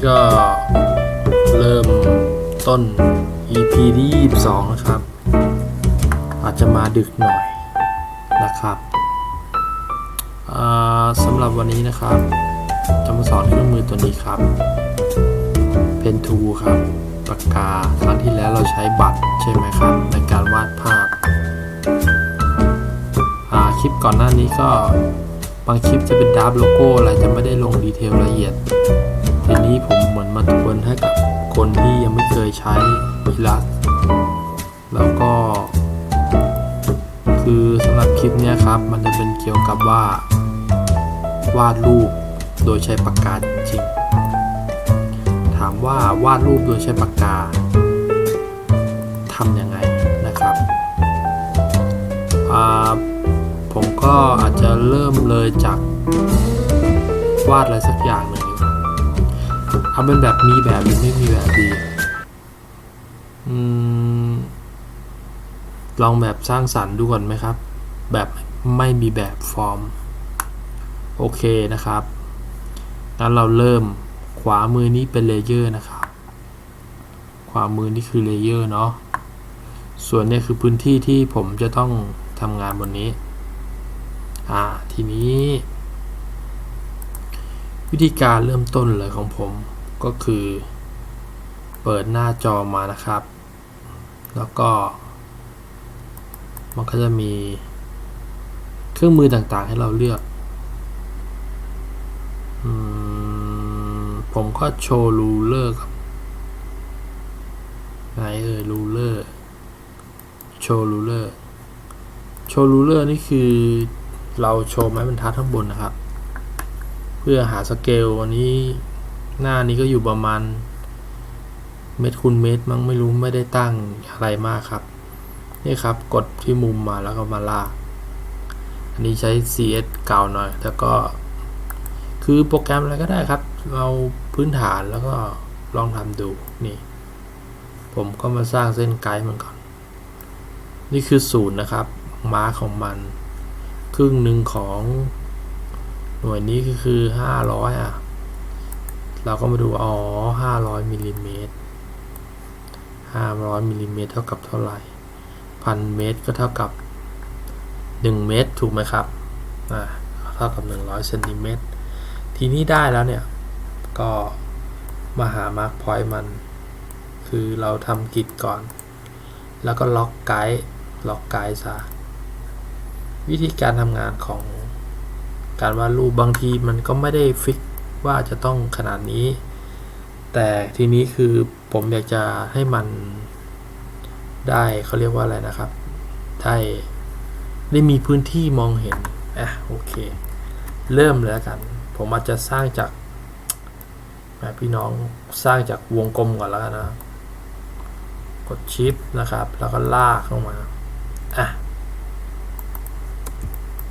้ก็เริ่มต้น EP ที่ 22 นะครับ อาจจะมาดึกหน่อยนะครับสำหรับวันนี้นะครับจะมาสอนเครื่องมือตัวนี้ครับ Pen t o o ครับปากกาครั้งที่แล้วเราใช้บัตรใช่ไหมครับ ในการวาดภาพอ่าคลิปก่อนหน้านี้ก็บางคลิปจะเป็นดับโลโก้อะไรจะไม่ได้ลงดีเทลละเอียด ทีนี้ผมเหมือนมาทวนให้กับคนที่ยังไม่เคยใช้วิลัสแล้วก็ คือสำหรับคลิปนี้ครับ มันจะเป็นเกี่ยวกับว่า วาดรูปโดยใช้ปากกาจริง ถามว่าวาดรูปโดยใช้ปากกาทำยังไงนะครับผมก็อาจจะเริ่มเลยจากวาดอะไรสักอย่าง เอาเป็นแบบมีแบบหรือไม่มีแบบดีอืมลองแบบสร้างสรรค์ดูก่อนไหมครับ แบบไม่มีแบบฟอร์ม โอเคนะครับงั้นเราเริ่มขวามือนี้เป็นเลเยอร์นะครับ ขวามือนี่คือเลเยอร์เนาะ ส่วนนี่ยคือพื้นที่ที่ผมจะต้องทำงานบนนี้ อ่า ทีนี้ วิธีการเริ่มต้นเลยของผม ก็คือ เปิดหน้าจอมานะครับ แล้วก็ มันก็จะมีเครื่องมือต่างๆให้เราเลือกผมก็โชว์รูเลอร์กับไหนเอ่ยรูเลอร์โชว์รูเลอร์โชว์รูเลอร์นี่คือเราโชว์ไม้บรรทัดข้างบนนะครับ เพื่อหาสเกลอันนี้ หน้านี้ก็อยู่ประมาณ เมตรคูณเมตรมั้งไม่รู้ไม่ได้ตั้งอะไรมากครับ นี่ครับกดที่มุมมาแล้วก็มาลาก อันนี้ใช้ CS เก่าหน่อย แล้วก็ คือโปรแกรมอะไรก็ได้ครับ เราพื้นฐานแล้วก็ลองทำดูนี่ ผมก็มาสร้างเส้นไกด์มันก่อน นี่คือศูนย์นะครับมาของมัน ครึ่งหนึ่งของหน่วยนี้ก็คือ 500 อะ เราก็มาดู อ๋อ 500มิลลิเมตร500มิลลิเมตรเท่ากับเท่าไหร่พันเมตรก็เท่ากับ 1 เมตรถูกไหมครับ อ่า เท่ากับ 100เซนติเมตร ทีนี้ได้แล้วเนี่ย ก็มาหามาร์กพอยต์มัน คือเราทำกิจก่อน แล้วก็ล็อกไกด์ล็อกไกด์ซะ วิธีการทำงานของการวาดรูปบางทีมันก็ไม่ได้ฟิก ว่าจะต้องขนาดนี้ แต่ทีนี้คือผมอยากจะให้มันได้เขาเรียกว่าอะไรนะครับ ได้ได้มีพื้นที่มองเห็นอะโอเค เริ่มเลยแล้วกัน ผมอาจจะสร้างจากแม่พี่น้องสร้างจากวงกลมก่อนแล้วกันนะ กดชิปนะครับ แล้วก็ลากเข้ามาอะ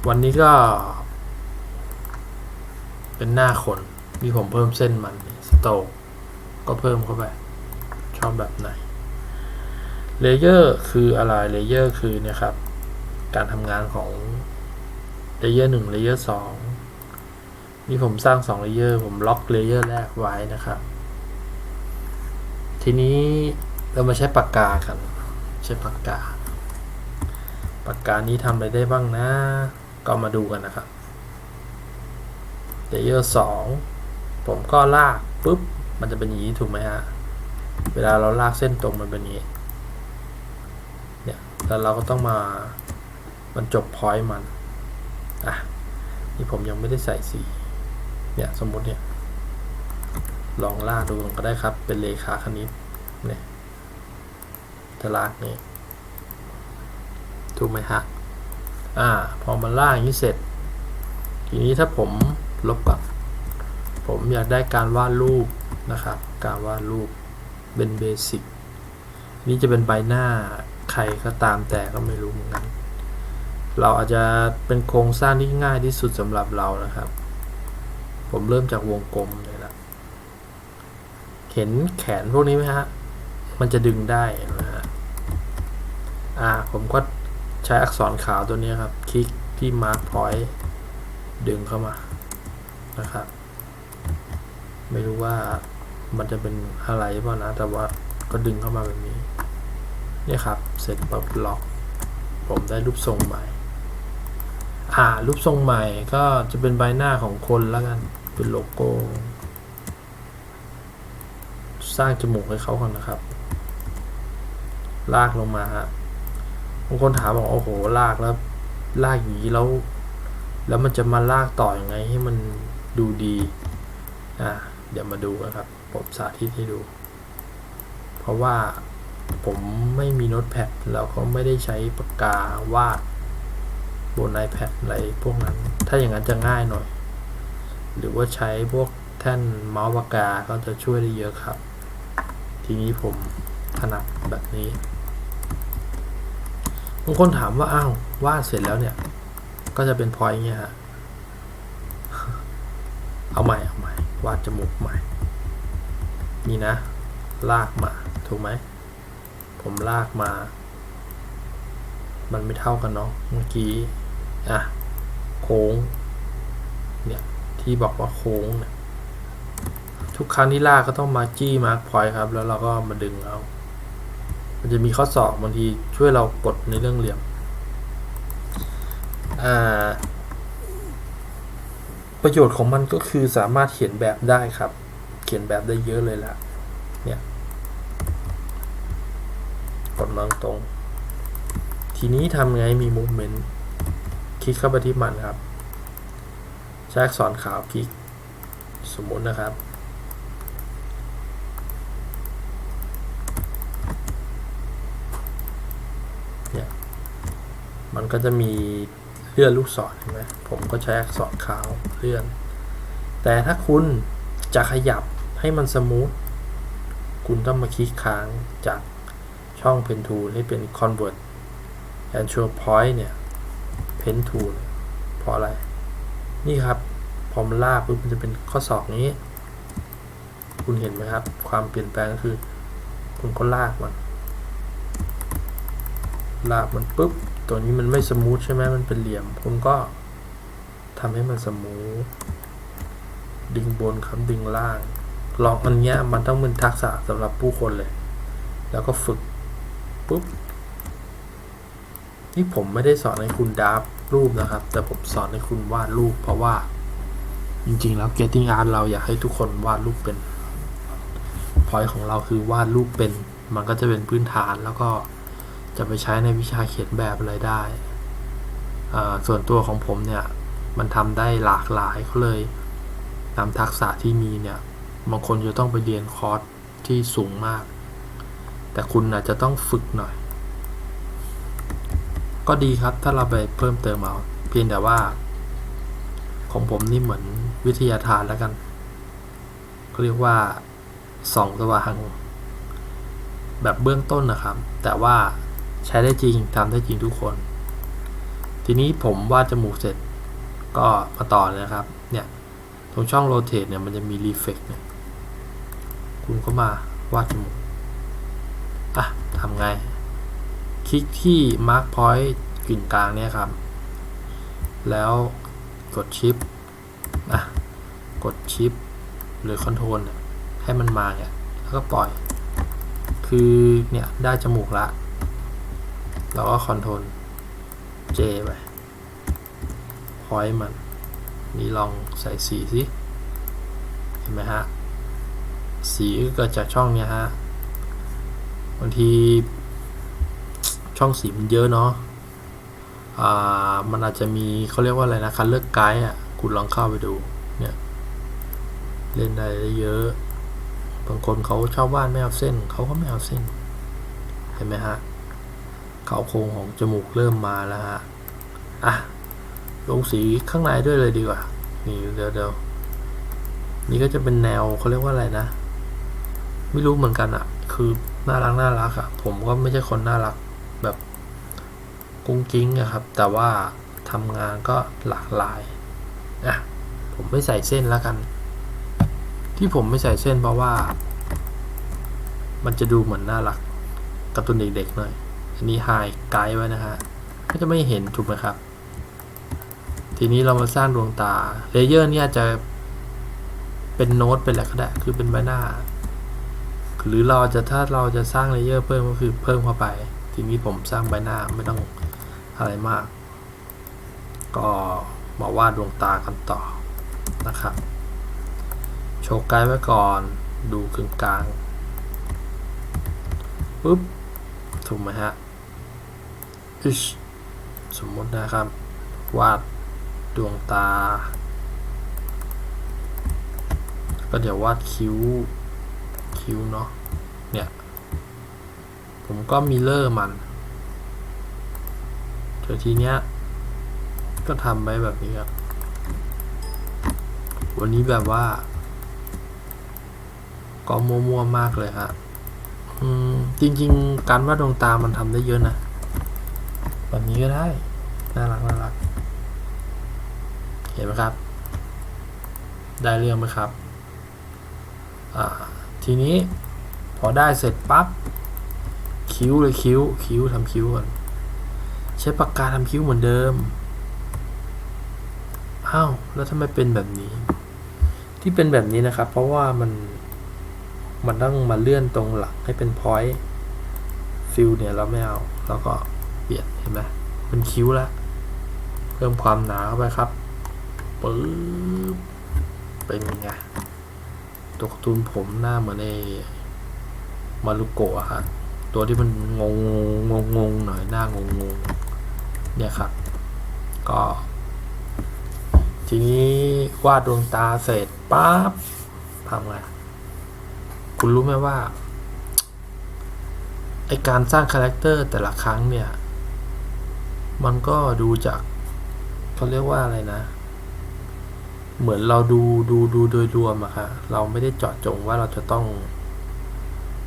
วันนี้ก็ เป็นหน้าคน นี่ผมเพิ่มเส้นมันสโตกก็เพิ่มเข้าไป ชอบแบบไหนเลเยอร์คืออะไรเลเยอร์คือเนี่ยครับ การทำงานของเลเยอร์หนึ่งเลเยอร์สองนี่ผมสร้างสองเลเยอร์ผมล็อกเลเยอร์แรกไว้นะครับ ทีนี้เรามาใช้ปากกากัน ใช้ปากกา ปากกานี้ทำอะไรได้บ้างนะ ก็มาดูกันนะครับเลเยอร์สอง ผมก็ลากปุ๊บมันจะเป็นอย่างนี้ถูกไหมฮะเวลาเราลากเส้นตรงมันเป็นอย่างนี้เนี่ยแล้วเราก็ต้องมาบรรจบพอยต์มันอะนี่ผมยังไม่ได้ใส่สีเนี่ยสมมติเนี่ยลองลากดูก็ได้ครับ เป็นเลขาคณิตเนี่ยจะลากนี่ถูกไหมฮะอ่าพอมันลากอย่างนี้เสร็จ ทีนี้ถ้าผมลบก่อน ผมอยากได้การวาดรูปนะครับ การวาดรูปเป็นเบสิกนี่จะเป็นใบหน้าใครก็ตามแต่ก็ไม่รู้เหมือนกัน เราอาจจะเป็นโครงสร้างที่ง่ายที่สุดสำหรับเรานะครับ ผมเริ่มจากวงกลมเลยละเห็นแขนพวกนี้ไหมฮะ มันจะดึงได้นะฮะ อ่า ผมก็ใช้อักษรขาวตัวนี้ครับ คลิกที่ Mark Point ดึงเข้ามานะครับ ไม่รู้ว่ามันจะเป็นอะไรเปล่านะ แต่ว่าก็ดึงเข้ามาแบบนี้เนี่ยครับ เสร็จปั๊บล็อก ผมได้รูปทรงใหม่ อ่า รูปทรงใหม่ก็จะเป็นใบหน้าของคนแล้วกัน เป็นโลโก้ สร้างจมูกให้เขาก่อนนะครับ ลากลงมาฮะบางคนถามบอกโอ้โห ลากแล้ว ลากอย่างนี้แล้ว แล้วมันจะมาลากต่ออยังไงให้มันดูดี อ่า เดี๋ยวมาดูกันครับ ผมสาธิตให้ดู เพราะว่าผมไม่มีโน้ตแพดแล้วก็ไม่ได้ใช้ปากกาวาดบน iPad อะไรพวกนั้น ถ้าอย่างนั้นจะง่ายหน่อย หรือว่าใช้พวกแท่นเมาส์ปากกาก็จะช่วยได้เยอะครับ ทีนี้ผมถนัดแบบนี้บางคนถามว่าอ้าววาดเสร็จแล้วเนี่ย ก็จะเป็นพอยต์เงี้ยฮะ เอาใหม่ เอาใหม่ วาด จมูกใหม่ นี่นะ ลากมา ถูกไหม ผมลากมา มันไม่เท่ากันเนาะ เมื่อกี้ อะ โค้ง เนี่ย ที่บอกว่าโค้งเนี่ยทุกครั้งที่ลากก็ต้องมาจี้มาร์กพอยต์ครับ แล้วเราก็มาดึงเอา มันจะมีข้อสอบบางทีช่วยเรากดในเรื่องเหลี่ยม อ่า ประโยชน์ของมันก็คือสามารถเขียนแบบได้ครับ เขียนแบบได้เยอะเลยละเนี่ยกดมองตรง ทีนี้ทำไงมีมูฟเมนต์คลิกเข้าไปที่มันครับ ใช้อักษรขาวคลิกสมมุตินะครับ เนี่ย มันก็จะมี เลื่อนลูกศรเห็นไหมผมก็ใช้อักษรขาวเลื่อน แต่ถ้าคุณจะขยับให้มันสมูท คุณต้องมาคลิกค้างจากช่อง Pen Tool ให้เป็น Convert and Show Point เนี่ย Pen Tool เพราะอะไร นี่ครับ พอมันลากปุ๊บมันจะเป็นข้อศอกนี้ คุณเห็นไหมครับ ความเปลี่ยนแปลงก็คือ คุณก็ลากมัน ลากมันปุ๊บ ตัวนี้มันไม่สมูทใช่ไหมมันเป็นเหลี่ยม คุณก็ทำให้มันสมูทดึงบนครับดึงล่าง ลองอันเนี้ยมันต้องเป็นทักษะสำหรับผู้คนเลย แล้วก็ฝึกปุ๊บนี่ผมไม่ได้สอนให้คุณดราฟรูปนะครับ แต่ผมสอนให้คุณวาดรูป เพราะว่า จริงๆแล้ว Getting Art เราอยากให้ทุกคนวาดรูปเป็นพอยของเราคือวาดรูปเป็น มันก็จะเป็นพื้นฐานแล้วก็ จะไปใช้ในวิชาเขียนแบบอะไรได้ ส่วนตัวของผมเนี่ย มันทำได้หลากหลายก็เลยนำทักษะที่มีเนี่ยบางคนจะต้องไปเรียนคอร์สที่สูงมาก แต่คุณอาจจะต้องฝึกหน่อย ก็ดีครับถ้าเราไปเพิ่มเติมเอา เพียงแต่ว่า ของผมนี่เหมือนวิทยาทานแล้วกันเขาเรียกว่าสองสว่างแบบเบื้องต้นนะครับ แต่ว่า ใช้ได้จริงทำได้จริงทุกคน ทีนี้ผมวาดจมูกเสร็จก็มาต่อเลยนะครับ เนี่ย ตรงช่องโรเต e เนี่ยมันจะมีรีเฟกเนี่ยคุณก็มาวาดจมูกอะทำไง คลิกที่ Mark Point กึ่งกลางเนี่ยครับ แล้วกดชิปอะกดชิปหรือคอนโทรลให้มันมาเนี่ย แล้วก็ปล่อย คือเนี่ยได้จมูกละ แล้วก็คอนโทรล J ไปพอยมันนี่ลองใส่สีสิเห็นไหมฮะ สีก็เกิดจากช่องเนี้ยฮะบางทีช่องสีมันเยอะเนาะอ่ามันอาจจะมีเขาเรียกว่าอะไรนะคันเลือกไกด์อะคุณลองเข้าไปดูเนี่ยเล่นได้เยอะ บางคนเขาชอบวาดไม่เอาเส้นเขาก็ไม่เอาเส้น เห็นไหมฮะ เขาโครงของจมูกเริ่มมาแล้วฮะ อะ ลงสีข้างในด้วยเลยดีกว่า นี่เดี๋ยวเดี๋ยวนี่ก็จะเป็นแนวเขาเรียกว่าอะไรนะ ไม่รู้เหมือนกันอะคือน่ารักน่ารักอะผมก็ไม่ใช่คนน่ารักแบบกุ้งกิ้งอะครับ แต่ว่าทำงานก็หลากหลายอะผมไม่ใส่เส้นแล้วกัน ที่ผมไม่ใส่เส้นเพราะว่า มันจะดูเหมือนน่ารักการ์ตูนเด็กๆหน่อย อันนี้ไฮไกด์ไว้นะฮะ ก็จะไม่เห็นถูกไหมครับ ทีนี้เรามาสร้างดวงตา เลเยอร์เนี่ยจะเป็นโน้ตเป็นอะไรก็ได้ คือเป็นใบหน้า หรือเราจะถ้าเราจะสร้างเลเยอร์เพิ่มก็คือเพิ่มเข้าไป ทีนี้ผมสร้างใบหน้าไม่ต้องอะไรมาก ก็มาวาดดวงตากันต่อนะครับ โชว์ไกด์ไว้ก่อน ดูกึ่งกลางปุ๊บ ถูกไหมฮะ อิชสมมตินะครับ วาดดวงตา ก็เดี๋ยววาดคิ้ว คิ้วเนาะ เนี่ย ผมก็มิเลอร์มันเดี๋ยวทีเนี้ย ก็ทำไปแบบนี้ครับ วันนี้แบบว่า ก็มัวๆมากเลยฮะจริง ๆ การวาดดวงตามันทำได้เยอะนะ แบบนี้ก็ได้ น่ารักน่ารัก เห็นไหมครับ ได้เรื่องไหมครับ อ่า ทีนี้พอได้เสร็จปั๊บ คิ้วเลยคิ้ว คิ้วทำคิ้วก่อน ใช้ปากกาทำคิ้วเหมือนเดิม อ้าว แล้วทำไมเป็นแบบนี้ ที่เป็นแบบนี้นะครับ เพราะว่ามัน มันต้องมาเลื่อนตรงหลักให้เป็นพอยต์ฟิลเนี่ยเราไม่เอา แล้วก็ ปลี่ยนเห็นไหมเป็นคิ้วแล้วเพิ่มความหนาเข้าไปครับปึ๊บเป็นไงตัวการ์ตูนผมหน้าเหมือนในมารุโกะอะฮะตัวที่มันงงงงงงหน่อยหน้างงงงเนี่ยครับ ก็ ทีนี้วาดดวงตาเสร็จปั๊บทำไงคุณรู้ไหมว่าไอการสร้างคาแรคเตอร์แต่ละครั้งเนี่ย มันก็ดูจากเขาเรียกว่าอะไรนะ เหมือนเราดูดูดูโดยรวมอะค่ะเราไม่ได้เจาะจงว่าเราจะต้อง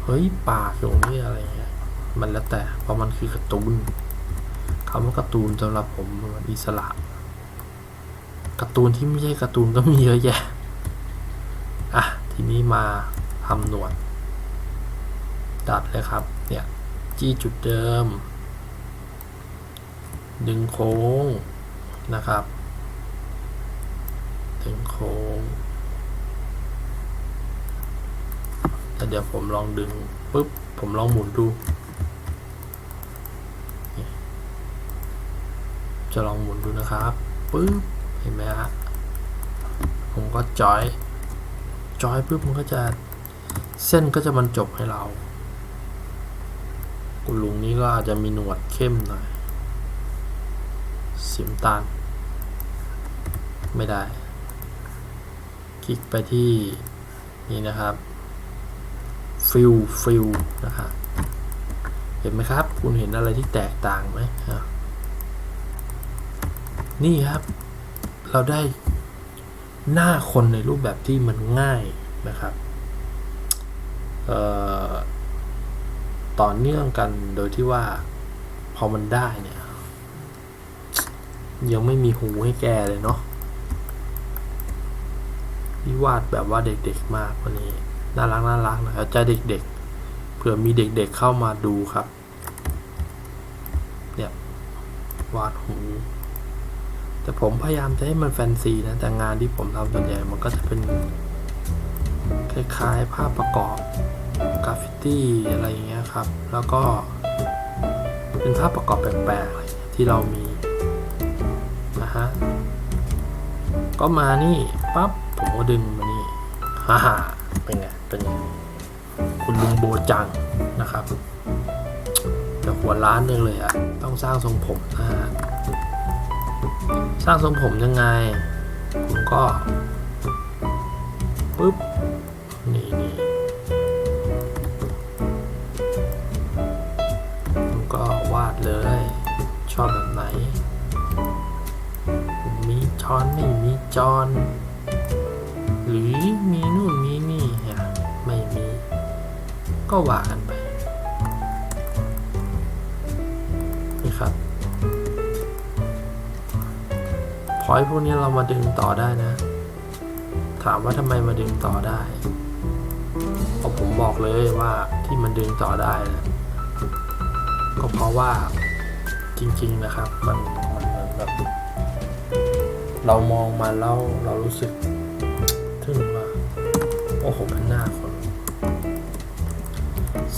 เฮ้ยปากตรงนี้อะไรเงี้ยมันแล้วแต่เพราะมันคือการ์ตูนคำว่าการ์ตูนสำหรับผมมันอิสระการ์ตูนที่ไม่ใช่การ์ตูนก็มีเยอะแยะอะทีนี้มาทำหนวดดัดเลยครับ เนี่ย จี้จุดเดิม ดึงโค้งนะครับ ดึงโค้งแล้วเดี๋ยวผมลองดึงปุ๊บ ผมลองหมุนดู จะลองหมุนดูนะครับปุ๊บ เห็นไหมฮะ ผมก็จอย จอยปุ๊บมันก็จะเส้นก็จะบรรจบให้เรา คุณลุงนี้ก็อาจจะมีหนวดเข้มหน่อย สีน้ำตาล ไม่ได้ คลิกไปที่นี่นะครับฟิลฟิลนะครับเห็นไหมครับ คุณเห็นอะไรที่แตกต่างไหมนี่ครับ เราได้หน้าคนในรูปแบบที่มันง่ายนะครับต่อเนื่องกันโดยที่ว่าพอมันได้เนี่ย ยังไม่มีหูให้แกเลยเนาะนี่วาดแบบว่าเด็กๆมากวันนี้ น่ารักน่ารักนะเอาใจเด็กๆ เผื่อมีเด็กๆเข้ามาดูครับ เนี่ยวาดหู แต่ผมพยายามจะให้มันแฟนซีนะ แต่งานที่ผมทำส่วนใหญ่มันก็จะเป็น คล้ายๆ ภาพประกอบกราฟฟิตี้อะไรอย่างเงี้ยครับ แล้วก็ เป็นภาพประกอบแปลกๆที่เรามี ก็มานี่ปั๊บผมก็ดึงมานี่ฮ่าฮ่าเป็นไงเป็นไงคุณลุงโบจังนะครับแต่หัวล้านหนึงเลยอะต้องสร้างทรงผมนะฮะสร้างทรงผมยังไงผมก็ปุ๊บนี่นี่ผมก็วาดเลย ชอบแบบไหน มีจอนไม่ จอนหรือมีนู่นมีนี่อะไม่มี ก็ว่ากันไปนี่ครับพอยพวกนี้เรามาดึงต่อได้นะ ถามว่าทำไมมาดึงต่อได้เพราะผมบอกเลยว่าที่มันดึงต่อได้นะก็เพราะว่าจริงๆนะครับ มันมันมันแบบ เรามองมาแล้วเรารู้สึกถึงว่า โอ้โหมันหน้าคน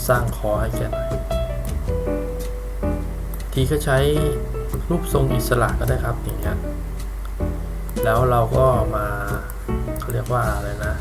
สร้างคอให้แกหน่อยทีก็ใช้รูปทรงอิสระก็ได้ครับอย่างเงี้ยแล้วเราก็มาเขาเรียกว่าอะไรนะ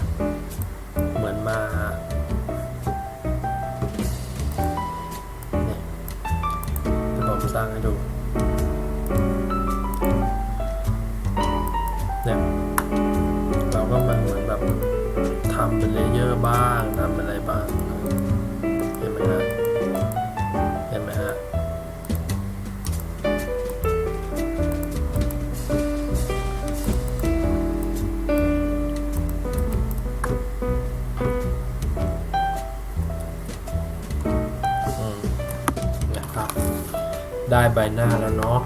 ได้ใบหน้าแล้วเนาะ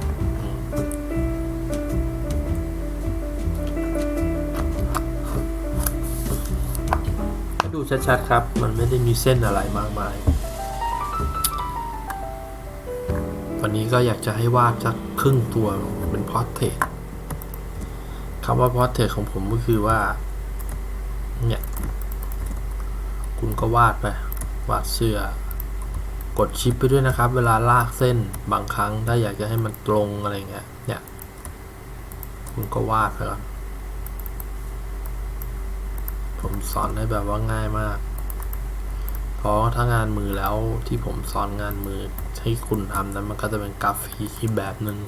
ดูชัดๆครับ มันไม่ได้มีเส้นอะไรมากมาย วันนี้ก็อยากจะให้วาดสักครึ่งตัวเป็นพอร์เทรตคำว่าพอร์เทรตของผมก็คือว่า เนี่ย คุณก็วาดไป วาดเสื้อ กดชิปไปด้วยนะครับ เวลาลากเส้นบางครั้งถ้าอยากจะให้มันตรงอะไรเงี้ยเนี่ยคุณก็วาดไปก่อนผมสอนได้แบบว่าง่ายมาก เพราะถ้างานมือแล้วที่ผมสอนงานมือให้คุณทำนั้นมันก็จะเป็นกราฟิกอีกแบบหนึ่ง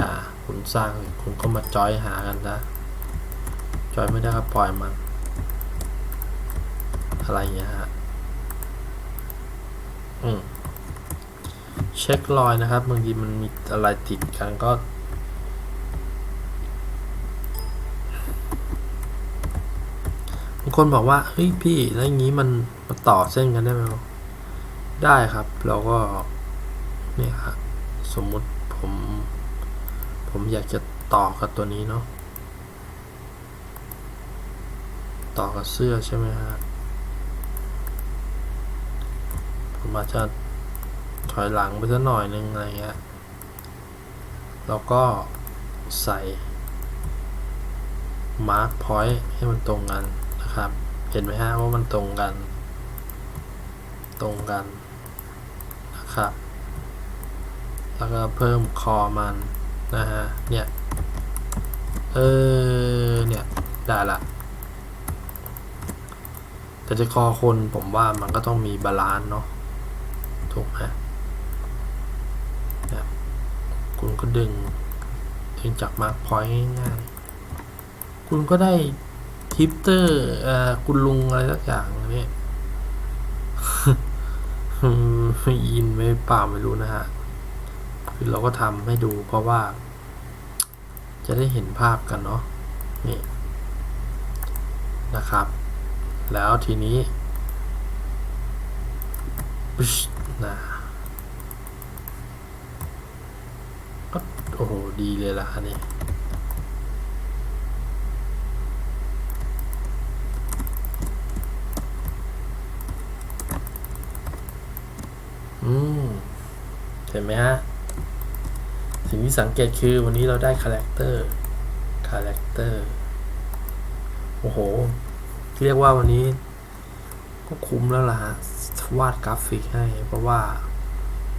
อ่าคุณสร้างคุณก็มาจอยหากันนะจอยไม่ได้ก็ปล่อยมันอะไรเงี้ยฮะ เช็ครอยนะครับบางทีมันมีอะไรติดกันก็ บางคนบอกว่าเฮ้ยพี่แล้วอย่างนี้มันมาต่อเส้นกันได้ไหมได้ครับ เราก็เนี่ยฮะสมมุติผม ผมอยากจะต่อกับตัวนี้เนาะต่อกับเสื้อใช่ไหมฮะ ผมอาจจะถอยหลังไปสักหน่อยนึงอะไรเงี้ยแล้วก็ใส่ mark point ให้มันตรงกันนะครับ เห็นไหมฮะว่ามันตรงกัน ตรงกันนะครับ แล้วก็เพิ่มคอมันนะฮะ เนี่ย เออ เนี่ย ได้ละ แต่จะคอคนผมว่ามันก็ต้องมีบาลานซ์เนาะ ถูกไหมนี่ยคุณก็ดึงดึงจากมาร์กพอยต์ง่ายคุณก็ได้ทิปเตอร์คุณลุงอะไรสักอย่างนี่ไม่ยินไม่ป่าไม่รู้นะฮะ คือเราก็ทำให้ดูเพราะว่า จะได้เห็นภาพกันเนาะนี่นะครับ แล้วทีนี้ นะก็โอ้โห ดีเลยล่ะอันนี้อืมเห็นไหมฮะ สิ่งที่สังเกตคือวันนี้เราได้คาแรคเตอร์คาแรคเตอร์โอ้โห เรียกว่าวันนี้ก็คุ้มแล้วล่ะฮะ วาดกราฟิกให้ เพราะว่า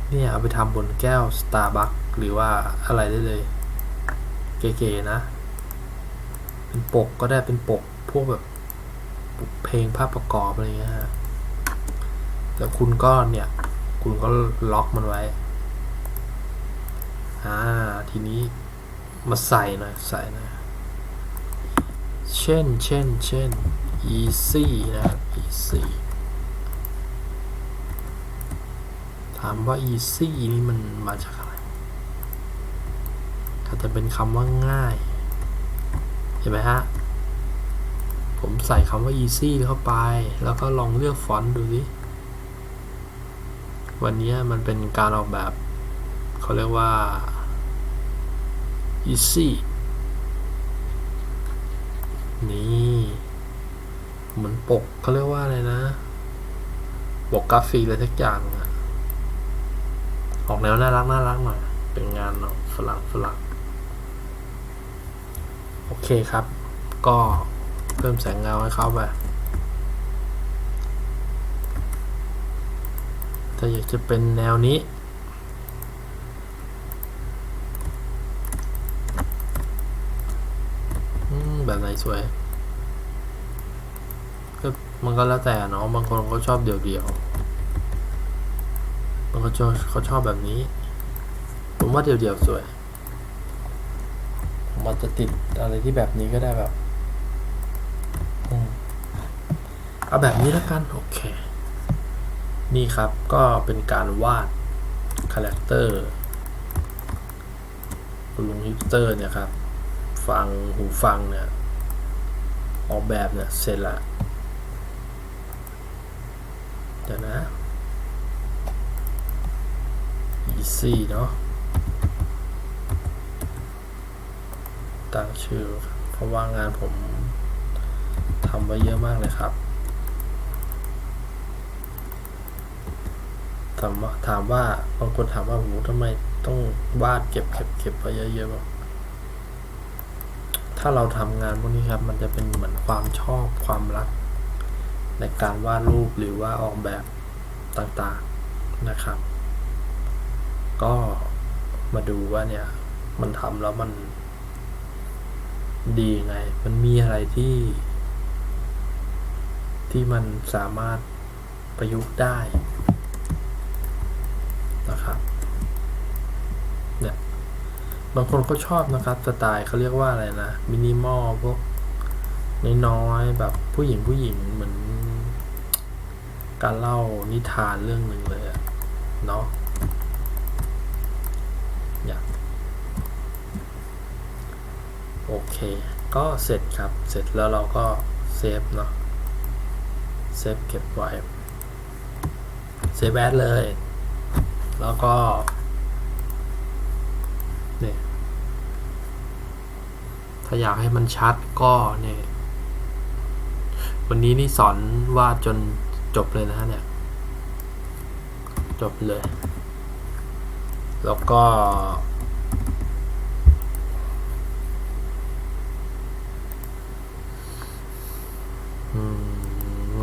เนี่ยเอาไปทำบนแก้ว Starbucks หรือว่าอะไรได้เลย เก๋ๆนะ เป็นปกก็ได้เป็นปกพวกแบบเพลงภาพประกอบอะไรเงี้ยฮะแล้วคุณก็เนี่ย คุณก็ล็อกมันไว้ อ่า ทีนี้มาใส่หน่อยใส่หน่อยเช่น เช่น เช่น easy นะ easy ถามว่า easy นี่มันมาจากอะไรก็จะเป็นคำว่าง่าย เห็นไหมฮะ ผมใส่คำว่า easy เข้าไป แล้วก็ลองเลือกฟอนต์ดูสิวันนี้มันเป็นการออกแบบ เขาเรียกว่า easy นี่เหมือนปกเขาเรียกว่าอะไรนะ ปกกราฟิกอะไรสักอย่างอะ ออกแนวน่ารักน่ารักหน่อย เป็นงานฝรั่งฝรั่งโอเคครับ ก็เพิ่มแสงเงาให้เขาไป ถ้าอยากจะเป็นแนวนี้ แบบไหนสวย ก็มันก็แล้วแต่เนาะ บางคนก็ชอบเดี่ยวๆ บางคนชอบเขาชอบแบบนี้ ผมว่าเดี่ยวๆสวย ผมอาจจะติดอะไรที่แบบนี้ก็ได้แบบอืมเอาแบบนี้แล้วกัน โอเค นี่ครับก็เป็นการวาดคาแรคเตอร์คุณลุงฮิปสเตอร์เนี่ยครับ ฟังหูฟังเนี่ย ออกแบบเนี่ย เสร็จละเดี๋ยวนะ easy เนาะตั้งชื่อ เพราะว่างานผมทำไว้เยอะมากเลยครับถามว่าถามว่าบางคนถามว่าโหทำไมต้องวาดเก็บเก็บเก็บไว้เยอะๆแบบถ้าเราทำงานพวกนี้ครับ มันจะเป็นเหมือนความชอบความรัก ในการวาดรูปหรือว่าออกแบบต่างๆนะครับ ก็มาดูว่าเนี่ย มันทำแล้วมันดีไง มันมีอะไรที่ ที่มันสามารถประยุกต์ได้นะครับเนี่ยบางคนก็ชอบนะครับสไตล์เขาเรียกว่าอะไรนะมินิมอลพวกน้อยๆแบบผู้หญิงผู้หญิงเหมือน การเล่านิทานเรื่องหนึ่งเลยอะเนาะอยาก โอเค ก็เสร็จครับ เสร็จแล้วเราก็เซฟเนาะ เซฟเก็บไว้ เซฟแอดเลย แล้วก็ เนี่ย ถ้าอยากให้มันชัดก็เนี่ย วันนี้นี่สอนวาดจนจบเลยนะฮะเนี่ย จบเลย แล้วก็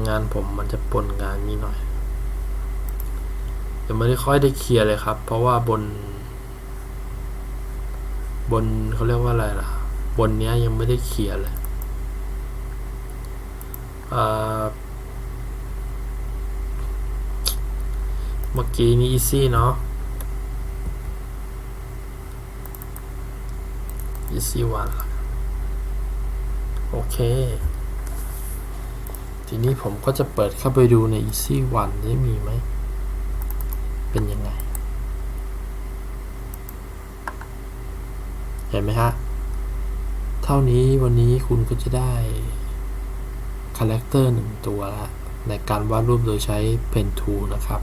งานผมมันจะปนงานนี้หน่อยยังไม่ได้ค่อยได้เคลียร์เลยครับ เพราะว่าบน บนเขาเรียกว่าอะไรล่ะ บนเนี้ยยังไม่ได้เคลียร์เลยเมื่อกี้นี้ easy เนาะ easy one ละโอเค ทีนี้ผมก็จะเปิดเข้าไปดูใน easy one ได้มีไหม เป็นยังไง เห็นไหมฮะ เท่านี้วันนี้คุณก็จะได้คาแรคเตอร์หนึ่งตัวละในการวาดรูปโดยใช้ Pen Tool นะครับ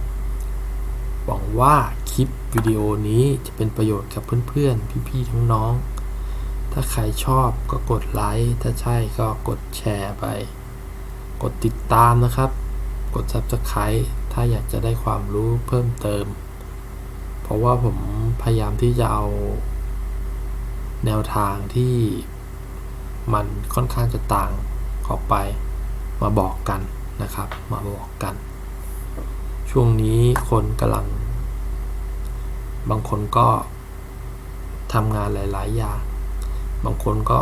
หวังว่าคลิปวิดีโอนี้จะเป็นประโยชน์กับเพื่อนๆ พี่ๆทั้งน้องถ้าใครชอบก็กดไลค์ ถ้าใช่ก็กดแชร์ไป กดติดตามนะครับ กด Subscribe ถ้าอยากจะได้ความรู้เพิ่มเติม เพราะว่าผมพยายามที่จะเอา แนวทางที่มันค่อนข้างจะต่างออกไปมาบอกกันนะครับ มาบอกกัน ช่วงนี้คนกำลัง บางคนก็ทำงานหลาย ๆ อย่าง บางคนก็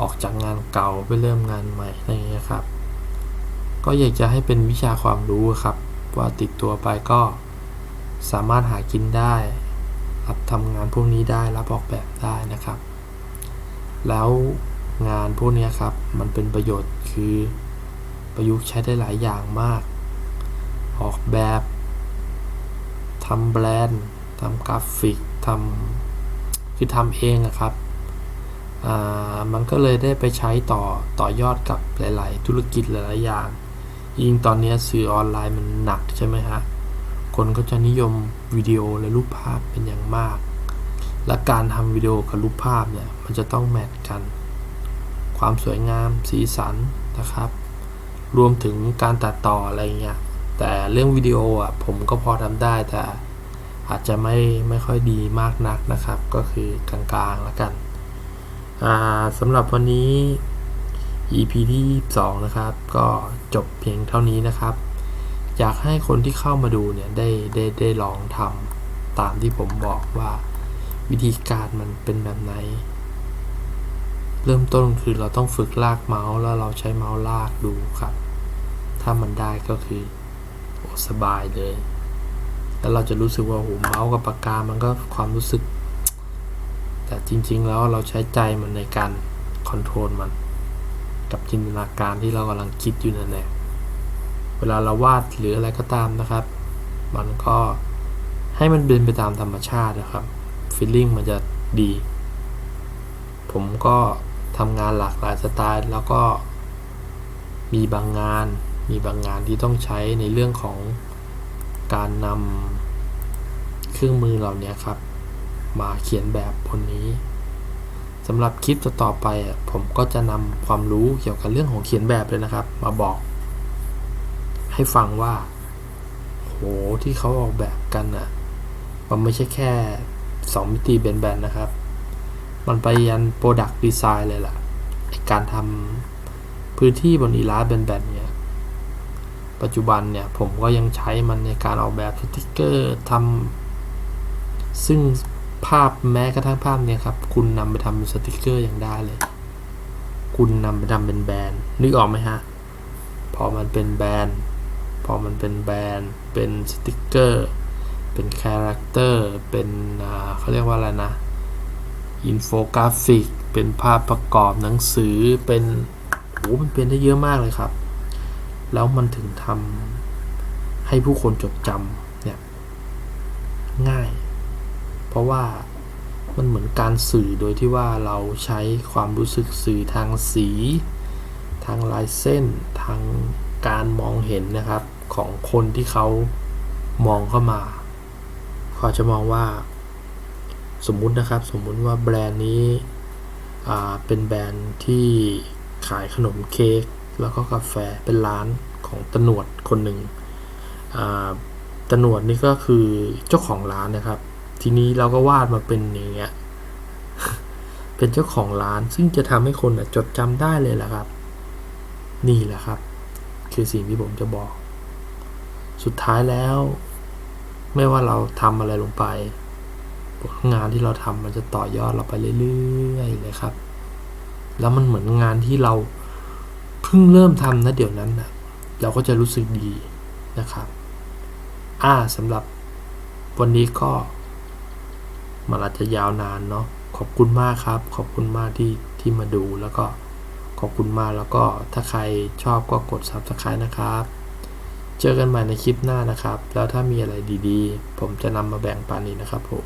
ออกจากงานเก่าไปเริ่มงานใหม่อะไรอย่างเงี้ยครับ ก็อยากจะให้เป็นวิชาความรู้ครับ ว่าติดตัวไปก็สามารถหากินได้รับทำงานพวกนี้ได้รับออกแบบได้นะครับ แล้วงานพวกนี้ครับ มันเป็นประโยชน์คือประยุกต์ใช้ได้หลายอย่างมาก ออกแบบทำแบรนด์ทำกราฟิกทำคือทำเองอะครับ มันก็เลยได้ไปใช้ต่อต่อยอดกับหลาย ๆ ธุรกิจหลาย ๆ อย่างยิ่งตอนนี้สื่อออนไลน์มันหนักใช่ไหมฮะ คนก็จะนิยมวิดีโอและรูปภาพเป็นอย่างมาก และการทำวิดีโอกับรูปภาพเนี่ยมันจะต้องแมทกัน ความสวยงามสีสันนะครับ รวมถึงการตัดต่ออะไรเงี้ย แต่เรื่องวิดีโออะผมก็พอทำได้แต่อาจจะไม่ไม่ค่อยดีมากนักนะครับ ก็คือกลางๆแล้วกัน สำหรับวันนี้ EP ที่22นะครับ ก็จบเพียงเท่านี้นะครับ อยากให้คนที่เข้ามาดูเนี่ยได้ได้ได้ลองทำตามที่ผมบอกว่าวิธีการมันเป็นแบบไหน เริ่มต้นคือเราต้องฝึกลากเมาส์แล้วเราใช้เมาส์ลากดูครับ ถ้ามันได้ก็คือโอสบายเลย แล้วเราจะรู้สึกว่าโหเมาส์กับปากกา มันก็ความรู้สึก แต่จริง ๆ แล้วเราใช้ใจมันในการคอนโทรลมัน กับจินตนาการที่เรากำลังคิดอยู่นั่นแหละเวลาเราวาดหรืออะไรก็ตามนะครับ มันก็ให้มันเป็นไปตามธรรมชาตินะครับฟีลลิ่งมันจะดี ผมก็ทำงานหลากหลายสไตล์ แล้วก็มีบางงาน มีบางงานที่ต้องใช้ในเรื่องของการนำเครื่องมือเหล่านี้ครับ มาเขียนแบบบนนี้สำหรับคลิปต่อๆไปผมก็จะนำความรู้เกี่ยวกับเรื่องของเขียนแบบเลยนะครับ มาบอก ให้ฟังว่า โหที่เขาออกแบบกันอะ มันไม่ใช่แค่ 2 มิติแบนๆนะครับ มันไปยัน Product Design เลยล่ะการทำพื้นที่บนอีลาสแบนๆเนี่ยปัจจุบันเนี่ยผมก็ยังใช้มันในการออกแบบสติกเกอร์ทำซึ่ง ภาพแม้กระทั่งภาพเนี่ยครับ คุณนำไปทำสติกเกอร์อย่างได้เลย คุณนำไปทำเป็นแบรนด์นึกออกไหมฮะ พอมันเป็นแบรนด์ พอมันเป็นแบรนด์ เป็นสติกเกอร์ เป็นคาแรคเตอร์ เป็นเขาเรียกว่าอะไรนะ อินโฟกราฟิก เป็นภาพประกอบหนังสือ เป็นโหมันเป็นได้เยอะมากเลยครับ แล้วมันถึงทำให้ผู้คนจดจำเนี่ยง่าย ราะว่ามันเหมือนการสื่อโดยที่ว่าเราใช้ความรู้สึกสื่อทางสี ทางลายเส้น ทางการมองเห็นนะครับของคนที่เขามองเข้ามาเขาจะมองว่าสมมุตินะครับ สมมุติว่าแบรนด์นี้เป็นแบรนด์ที่ขายขนมเค้กแล้วก็กาแฟเป็นร้านของตนวดคนหนึ่งตนวดนี่ก็คือเจ้าของร้านนะครับ ทีนี้เราก็วาดมาเป็นอย่างเงี้ยเป็นเจ้าของร้าน ซึ่งจะทำให้คนจดจำได้เลยแหละครับ นี่แหละครับ คือสิ่งที่ผมจะบอก สุดท้ายแล้ว ไม่ว่าเราทำอะไรลงไปผลงานที่เราทำมันจะต่อยอดเราไปเรื่อยๆเลยครับ แล้วมันเหมือนงานที่เราเพิ่งเริ่มทำนะเดี๋ยวนั้นนะเราก็จะรู้สึกดีนะครับ อ่าสำหรับวันนี้ก็ มันอาจจะยาวนานเนาะขอบคุณมากครับ ขอบคุณมากที่ที่มาดูแล้วก็ขอบคุณมากแล้วก็ถ้าใครชอบก็กด subscribe นะครับ เจอกันใหม่ในคลิปหน้านะครับ แล้วถ้ามีอะไรดีๆ ผมจะนำมาแบ่งปันอีกนะครับผม